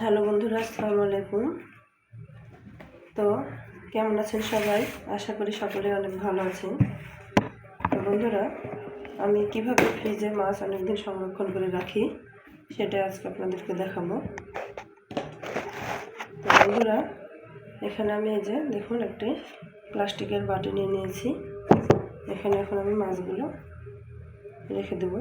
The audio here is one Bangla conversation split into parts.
হ্যালো বন্ধুরা, আসসালামু আলাইকুম। তো কেমন আছেন সবাই? আশা করি সকলে অনেক ভালো আছেন। তো বন্ধুরা, আমি কীভাবে ফ্রিজে মাছ অনেকদিন সংরক্ষণ করে রাখি, সেটা আজকে আপনাদেরকে দেখাবো। তো বন্ধুরা, এখানে আমি এই যে দেখুন একটি প্লাস্টিকের বাটি নিয়ে নিয়েছি। এখানে এখন আমি মাছগুলো রেখে দেবো।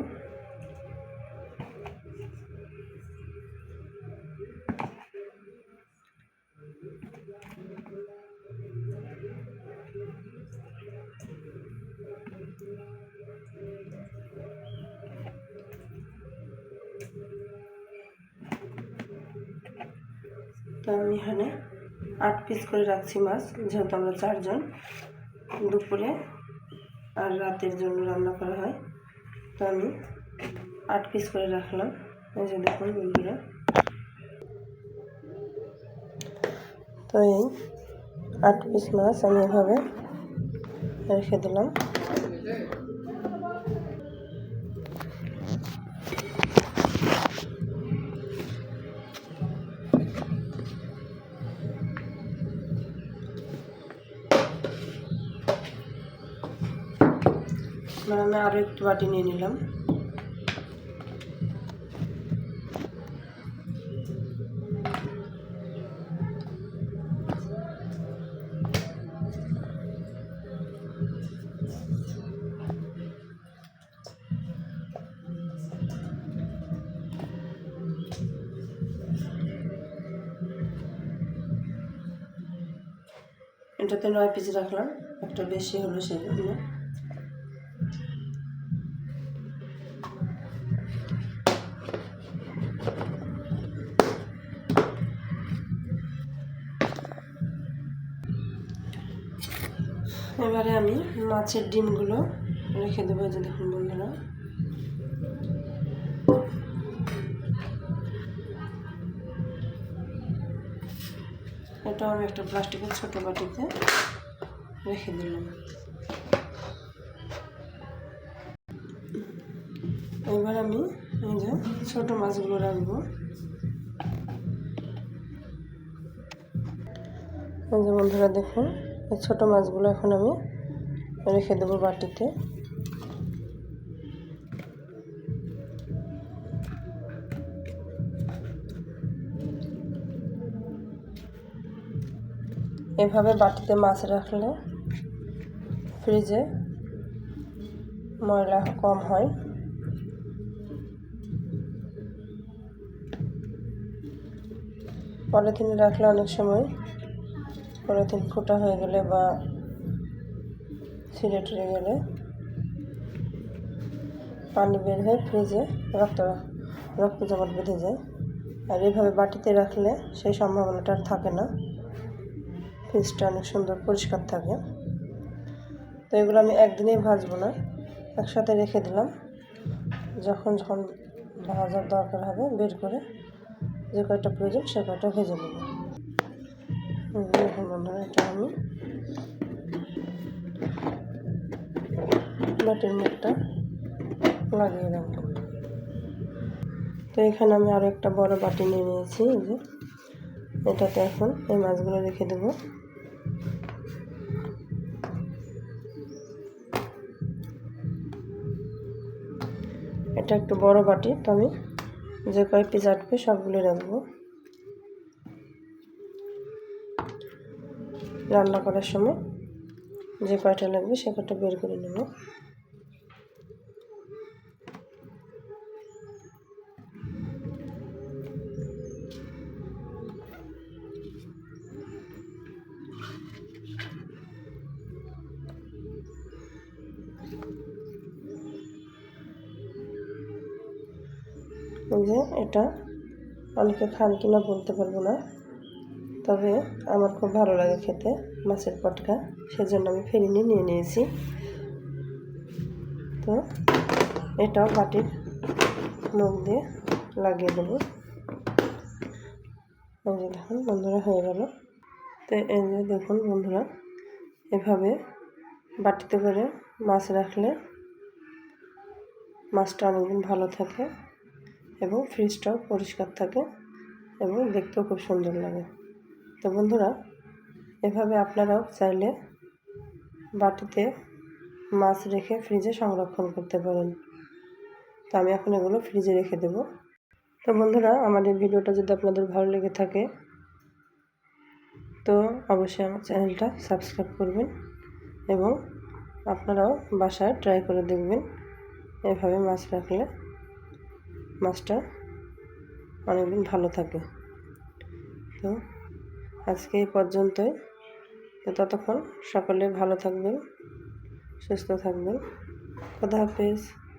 তো আমি এখানে আট পিস করে রাখছি মাছ, যেহেতু আমরা চারজন দুপুরে আর রাতের জন্য রান্না করা হয়। তো আমি আট পিস করে রাখলাম। এই যে দেখুন বন্ধুরা। তো এই আট পিস মাছ আমি এভাবে রেখে দিলাম। এবার আমি আরও একটু বাটি নিয়ে নিলাম। এটাতে নয় পিস রাখলাম, একটা বেশি হলো সেই এবারে আমি মাছের ডিমগুলো রেখে দেবো যে দেখুন বন্ধুরা। এটাও আমি একটা প্লাস্টিকের ছোটো বাটিতে রেখে দিলাম। এবার আমি এই যে ছোটো মাছগুলো রাখব। বন্ধুরা দেখুন এই ছোটো মাছগুলো এখন আমি রেখে দেবো বাটিতে। এভাবে বাটিতে মাছ রাখলে ফ্রিজে ময়লা কম হয়। পলিথিনে রাখলে অনেক সময় পলিথিন ফোটা হয়ে গেলে বা ছিঁড়ে টিড়ে গেলে পানি বের হয়ে ফ্রিজে রক্ত রক্ত জমাট বেঁধে যায়। আর এইভাবে বাটিতে রাখলে সেই সম্ভাবনাটা আর থাকে না। ফ্রিজটা অনেক সুন্দর পরিষ্কার থাকে। তো এগুলো আমি একদিনেই ভাজবো না, একসাথে রেখে দিলাম। যখন যখন ভাজার দরকার হবে বের করে যে কয়টা প্রয়োজন সে কয়টা ভেজে নেব। বন্ধুরা এটা আমি বাটির মুখটা লাগিয়ে রাখব তো এখানে আমি আরও একটা বড় বাটি নিয়ে নিয়েছি যে। এটাতে এখন এই মাছগুলো রেখে দেবো। এটা একটু বড় বাটি, তো আমি যে কয় পিস আটবে সবগুলো রাখব। রান্না করার সময় যে কয়টা লাগবে সে কয়টা বের করে নেব। যে এটা অনেকে খান কিনা বলতে পারব না। তবে আমার খুব ভালো লাগে খেতে মাছের পটকা। সেজন্য আমি ফেরিনি নিয়ে নিয়েছি। তো এটাও বাটির মুখ দিয়ে লাগিয়ে দেবো। দেখুন, বন্ধুরা, হয়ে গেল। তো এই যে দেখুন, বন্ধুরা, এভাবে বাটিতে করে মাছ রাখলে মাছটা অনেকদিন ভালো থাকে এবং ফ্রিজটাও পরিষ্কার থাকে এবং দেখতেও খুব সুন্দর লাগে। তো বন্ধুরা, এভাবে আপনারাও চাইলে বাটিতে মাছ রেখে ফ্রিজে সংরক্ষণ করতে পারেন। তো আমি এখন এগুলো ফ্রিজে রেখে দেব। তো বন্ধুরা এই ভিডিওটা যদি আপনাদের ভালো লেগে থাকে, তো অবশ্যই আমার চ্যানেলটা সাবস্ক্রাইব করবেন এবং আপনারাও বাসায় ট্রাই করে দেখবেন এভাবে মাছ রাখলে মাছটা অনেকদিন ভালো থাকে। তো আজকে এই পর্যন্তই। ততক্ষণ সকলে ভালো থাকবেন সুস্থ থাকবেন। খোদা হাফেজ।